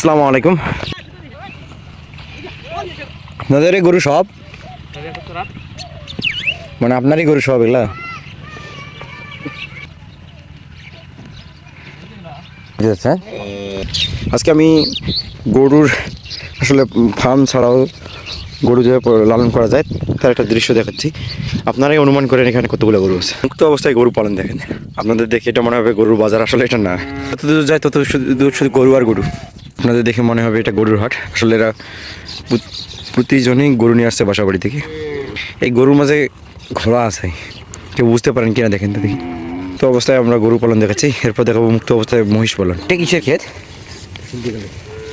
আসসালামু আলাইকুম। আপনাদের এই গরু সব? মানে আপনারই গরু সব এগুলা? আজকে আমি গরুর আসলে ফার্ম ছাড়াও গরু যে লালন করা যায় তার একটা দৃশ্য দেখাচ্ছি। আপনারাই অনুমান করেন এখানে কতগুলো গরু আছে। মুক্ত অবস্থায় গরু পালন দেখেন। আপনাদের দেখে এটা মনে হবে গরুর বাজার আসলে এটা না। যত দূর যায় তত শুধু দূর শুধু গরু আর গরু। আপনাদের দেখে মনে হবে এটা গরুর হাট। আসলে এরা প্রত- প্রতিজনই গরু নিয়ে আসছে বাসা বাড়ি থেকে। এই গরুর মাঝে ঘোড়া আছে। কেউ বুঝতে পারেন কিনা দেখেন তো দেখি। তো অবস্থায় আমরা গরু পালন দেখাচ্ছি। এরপর দেখাবো মুক্ত অবস্থায় মহিষ পালন। এটা কিসের ক্ষেত?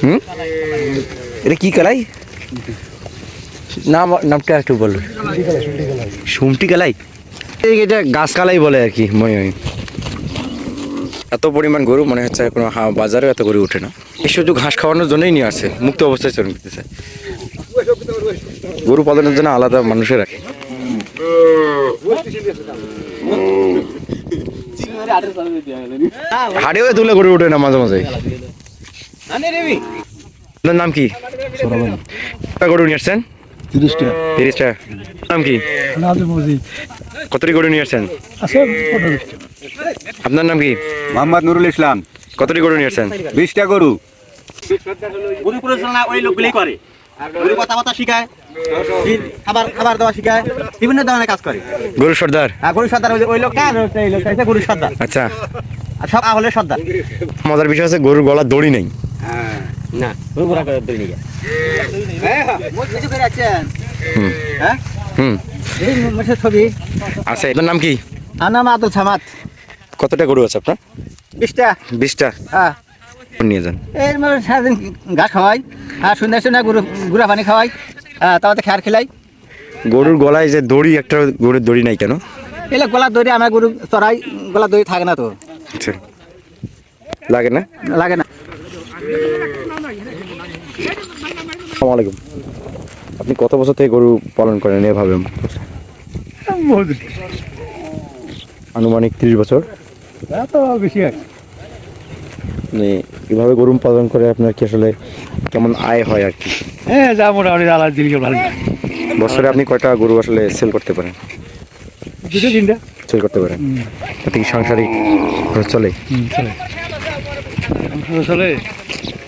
হুম? এটা কি কালাই? নাম নামটা একটু বলুন সুমটি কালাই? এটা গাছ কালাই বলে আর কি মনে হয় এত পরিমাণ গরু মনে হচ্ছে কোনো হা- বাজারে এত গরু ওঠে না। এই শুধু ঘাস খাওয়ানোর জন্যই নিয়ে আসছে মুক্ত অবস্থায় চরণ করতেছে গরু পালনের জন্য আলাদা মানুষে রাখে। হাড়েও তুলে গরু ওঠে না মাঝে মাঝে। আপনার নাম কি? গরু নিয়ে আসছেন? তিরিশটা তিরিশটা নাম কি? কতটি গরু নিয়ে আসছেন? আপনার নাম কি? মোহাম্মদ নুরুল ইসলাম। কতটি গরু নিয়ে আসছেন? বিশটা গরু। গরু পরিচালনা ওই লোকগুলোই করে। গরু কথাবার্তা শিখায় খাবার খাবার দেওয়া শিখায় বিভিন্ন ধরনের কাজ করে। গরু সর্দার? আর গরু সর্দার ওই লোকটা এই লোকটা গরু সর্দার। আচ্ছা। সব আহলের সর্দার। মজার বিষয় আছে গরুর গলা দড়ি নেই। না গরু ঘোরা করে ধরে নিয়ে হুম। হ্যাঁ ছবি আচ্ছা নাম কি? আনাম আদল সামাত কতটা গরু আছে আপনার? বিশটা। বিশটা? হ্যাঁ। নিয়ে যান। এই মানে সারাদিন ঘাস খাওয়াই আর সন্ধ্যা সন্ধ্যা গরু গুড়া পানি খাওয়াই হ্যাঁ খেয়ার খেলাই। গরুর গলায় যে দড়ি একটা গরুর দড়ি নাই কেন? এলে গলা দড়ি আমার গরু চড়াই গলা দড়ি থাকে না তো। লাগে না? লাগে না। আলাইকুম। আপনি কত বছর থেকে গরু পালন করেন এভাবে আনুমানিক ত্রিশ বছর। বেশি আছে মানে এভাবে গরু পালন করে আপনার কি আসলে কেমন আয় হয় আর কি? হ্যাঁ যা মোটামুটি আলাদা ভালো বছরে আপনি কয়টা গরু আসলে সেল করতে পারেন? দুটো তিনটা সেল করতে পারেন। তাতে কি সাংসারিক খরচ চলে? চলে?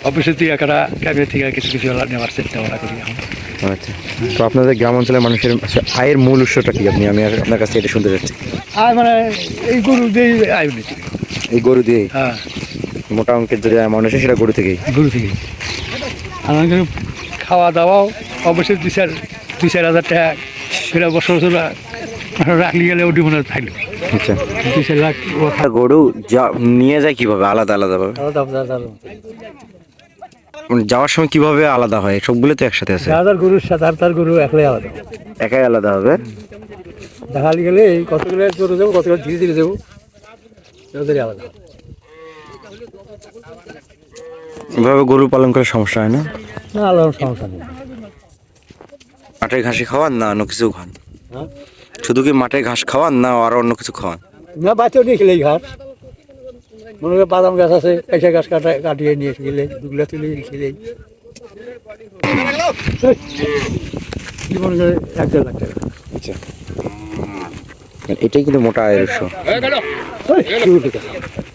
অফিসের থেকে একটা ক্যাবের থেকে কিছু কিছু নেওয়ার চেষ্টা করি এখন। আচ্ছা। তো আপনাদের গ্রাম অঞ্চলের মানুষের আয়ের মূল উৎসটা কি আপনি? আমি আর- আপনার কাছে এটা শুনতে চাচ্ছি। আর মানে এই গরু দিয়ে আয়ু নিচ্ছি এই গরু দিয়ে হ্যাঁ। মোটা অঙ্কের যদি অ্যামাউন্ট আসে সেটা গরু থেকেই? গরু থেকে আর আমাকে খাওয়া দাওয়াও অবশ্যই দুই চার দুই চার হাজার টাকা সেটা বছর বছর রাখলি গেলে ওটি মনে থাকল। আচ্ছা। দুই চার লাখ গরু যা নিয়ে যায় কীভাবে? আলাদা আলাদা ভাবে? মানে যাওয়ার সময় কীভাবে আলাদা হয়? সবগুলো তো একসাথে আছে। যার গরুর সাথে আর তার গরু একলাই আলাদা। একাই আলাদা হবে? দেখালি গেলে এই কতগুলো গরু যাব কতগুলো ধীরে ধীরে যাব ওদেরই আলাদা। এভাবে গরু পালন করে সমস্যা হয় না? না আলাদা সমস্যা নেই। মাঠের ঘাসে খাওয়ান না অন্য কিছু খান? হ্যাঁ? শুধু কি মাঠে ঘাস খাওয়ান না আর অন্য কিছু খাওয়ান? না বাচ্চা নিয়ে খেলে ঘাস। মনে করে বাদাম গাছ আছে পেঁচা গাছ কাটা কাটিয়ে নিয়ে এসে গেলে দুগুলা তুলে কি মনে করে এক দেড় লাখ টাকা। আচ্ছা। মানে এটাই কিন্তু মোটা আয়ের উৎস।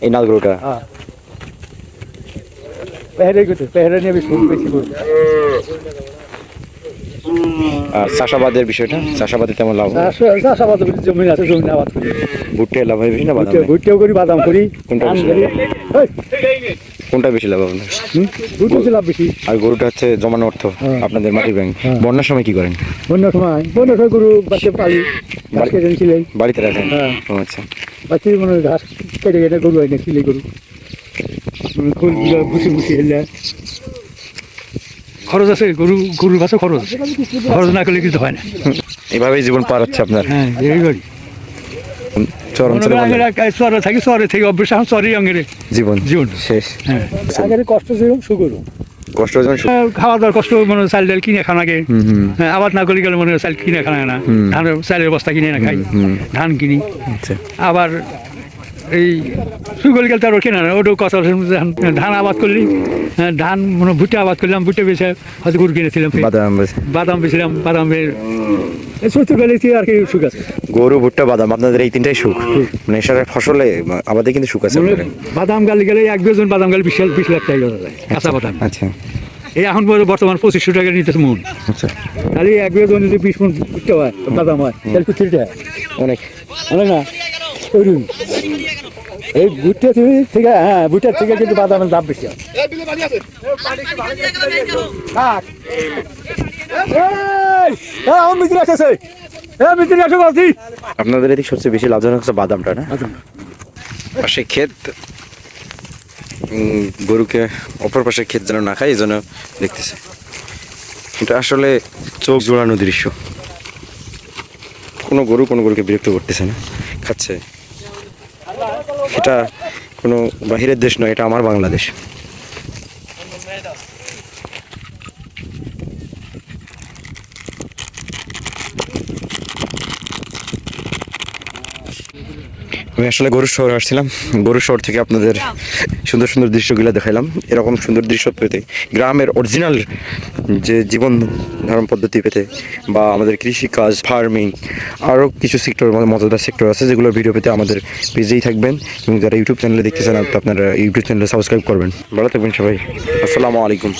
এই নাল গরুটা হ্যাঁ পেহরে করতে পেহরে নিয়ে বেশি বেশি আর চাষাবাদের বিষয়টা? চাষাবাদে তেমন লাভ? চাষাবাদ করি জমি আছে জমি আবাদ করি ভুট্টে লাভ হয় বেশি না বাদাম? ভুট্টেও করি বাদাম করি। কোনটা বেশি করি। কোনটা বেশি লাভ আপনার? হুম, ভুট্টে লাভ বেশি। আর গরুটা হচ্ছে জমানো অর্থ হ্যাঁ। আপনাদের মাটির ব্যাংক। হ্যাঁ। বন্যার সময় কি করেন? বন্যার সময় বন্যার সময় গরু বাচ্চা পালি বাড়িতে রাখেন? হ্যাঁ। ও আচ্ছা। বাচ্চা মনে হয় ঘাস কেটে কেটে গরু হয় না ছিলে গরু ভুসি ভুসি হেলে। খরচ আছে গরু গরুর বাসে খরচ। আছে খরচ না করলে কিছু হয় না। এভাবেই জীবন পার হচ্ছে আপনার। হ্যাঁ এই করি চর অঞ্চলে শহরে থাকি শহরে থেকে অভ্যেস এখন শহরে অঙ্গেরে জীবন জীবন। শেষ। হ্যাঁ। আগের কষ্ট ছিল সুগরু কষ্ট যেমন খাওয়া দাওয়ার কষ্ট মনে হয় চাল ডাল কিনে খান আগে হুম হুম। হ্যাঁ, আবাদ না করলে গেলে মনে হয় চাল কিনে খানা না। চালের বস্তা কিনে না খাই। ধান কিনি। আচ্ছা। আবার এই সুগল গেল তার কেনা না। ওটা কথা ধান আবাদ করলি। ধান মানে ভুট্টা আবাদ করলাম ভুট্টা বেছে হয়তো গরু কিনেছিলাম বাদাম বাদাম বেছিলাম বাদামের এই সুস্থ গেলেছি আর কি সুখ আছে। গরু ভুট্টা বাদাম আপনাদের এই তিনটাই সুখ? মানে এসব ফসলে আমাদের কিন্তু সুখ আছে মানে বাদাম গালি গেলে এক দুজন বাদাম গালি বিশ বিশ লাখ টাকা যায় কাঁচা বাদাম। আচ্ছা। এই এখন বর্তমান পঁচিশশো টাকা নিতেছে মন। আচ্ছা। খালি এক দুজন যদি বিশ মন ভুট্টা হয় বাদাম হয় তাহলে অনেক। অনেক না ওই এই ভুট্টা থেকে থেকে হ্যাঁ ভুট্টার থেকে কিন্তু বাদামের দাম বেশি হয়। আপনাদের এদিকে সবচেয়ে বেশি লাভজনক হচ্ছে বাদামটা না? পাশে ক্ষেত গরুকে অপর পাশে ক্ষেত যেন না খায় এই জন্য দেখতেছে। এটা আসলে চোখ জোড়ানো দৃশ্য। কোনো গরু কোনো গরুকে বিরক্ত করতেছে না খাচ্ছে। এটা কোনো বাহিরের দেশ নয় এটা আমার বাংলাদেশ। আমি আসলে গরুর শহরে আসছিলাম। গরুর শহর থেকে আপনাদের সুন্দর সুন্দর দৃশ্যগুলো দেখাইলাম। এরকম সুন্দর দৃশ্য পেতে, গ্রামের অরিজিনাল যে জীবন ধারণ পদ্ধতি পেতে বা আমাদের কৃষিকাজ ফার্মিং আরও কিছু সেক্টর মজাদার সেক্টর আছে, যেগুলো ভিডিও পেতে আমাদের পেজেই থাকবেন এবং যারা ইউটিউব চ্যানেলে দেখতেছেন, আপনারা ইউটিউব চ্যানেলে সাবস্ক্রাইব করবেন। ভালো থাকবেন সবাই। আসসালামু আলাইকুম।